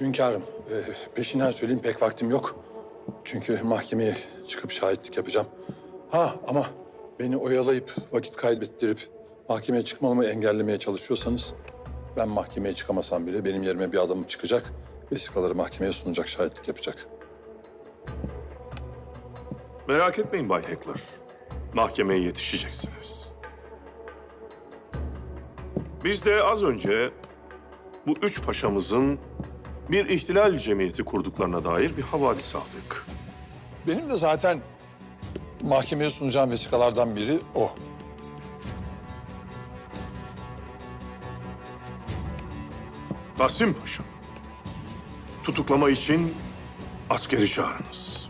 Hünkârım, e, peşinden söyleyeyim pek vaktim yok. Çünkü mahkemeye çıkıp şahitlik yapacağım. Ha ama beni oyalayıp vakit kaybettirip mahkemeye çıkmamı engellemeye çalışıyorsanız... ...ben mahkemeye çıkamasam bile benim yerime bir adamım çıkacak... ...vesikaları mahkemeye sunacak, şahitlik yapacak. Merak etmeyin Bay Heckler. Mahkemeye yetişeceksiniz. Biz de az önce bu üç paşamızın bir ihtilal cemiyeti kurduklarına dair bir havadis aldık. Benim de zaten mahkemeye sunacağım vesikalardan biri o. Kasim Paşa, tutuklama için askeri çağırınız.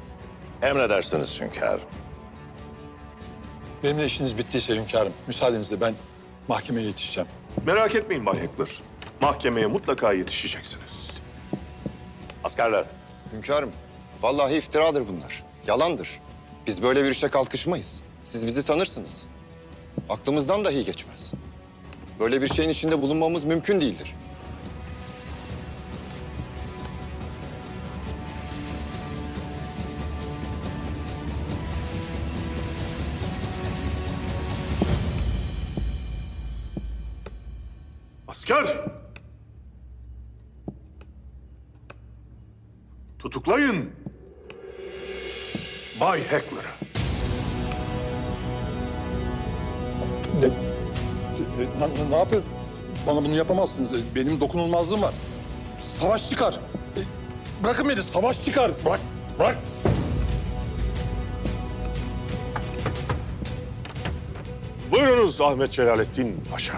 Emredersiniz hünkârım. Benimle işiniz bittiyse hünkârım, müsaadenizle ben mahkemeye yetişeceğim. Merak etmeyin Bay Heckler. Mahkemeye mutlaka yetişeceksiniz. Askerler. Hünkârım, vallahi iftiradır bunlar. Yalandır. Biz böyle bir işe kalkışmayız. Siz bizi tanırsınız. Aklımızdan dahi geçmez. Böyle bir şeyin içinde bulunmamız mümkün değildir. Asker! Tutuklayın Bay Heckler'ı. Ne, ne, ne yapıyor? Bana bunu yapamazsınız. Benim dokunulmazlığım var. Savaş çıkar. E, Bırakın beni, savaş çıkar. Bırak, bırak. Buyurunuz Ahmet Celalettin Paşa.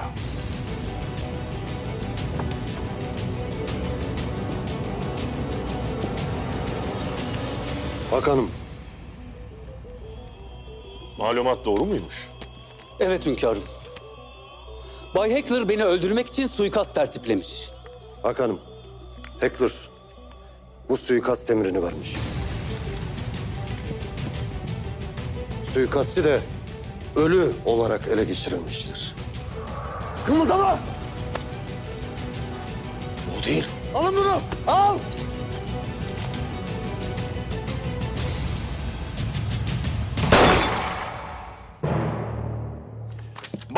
Bakanım, Malumat doğru muymuş? Evet hünkârım. Bay Heckler beni öldürmek için suikast tertiplemiş. bakanım. Heckler bu suikast emrini vermiş. Suikastçı de ölü olarak ele geçirilmiştir. Kımıldama! O değil. Alın bunu! Al!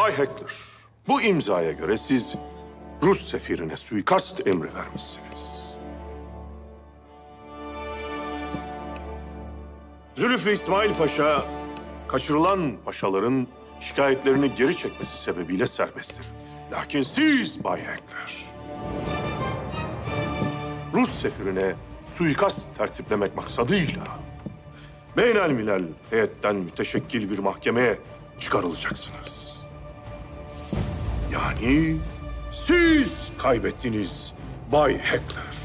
Bay Heckler, bu imzaya göre siz Rus sefirine suikast emri vermişsiniz. Zülfü İsmail Paşa, kaçırılan paşaların şikayetlerini geri çekmesi sebebiyle serbesttir. Lakin siz Bay Heckler, Rus sefirine suikast tertiplemek maksadıyla Beynel Milal heyetten müteşekkil bir mahkemeye çıkarılacaksınız. Yani siz kaybettiniz Bay Heckler.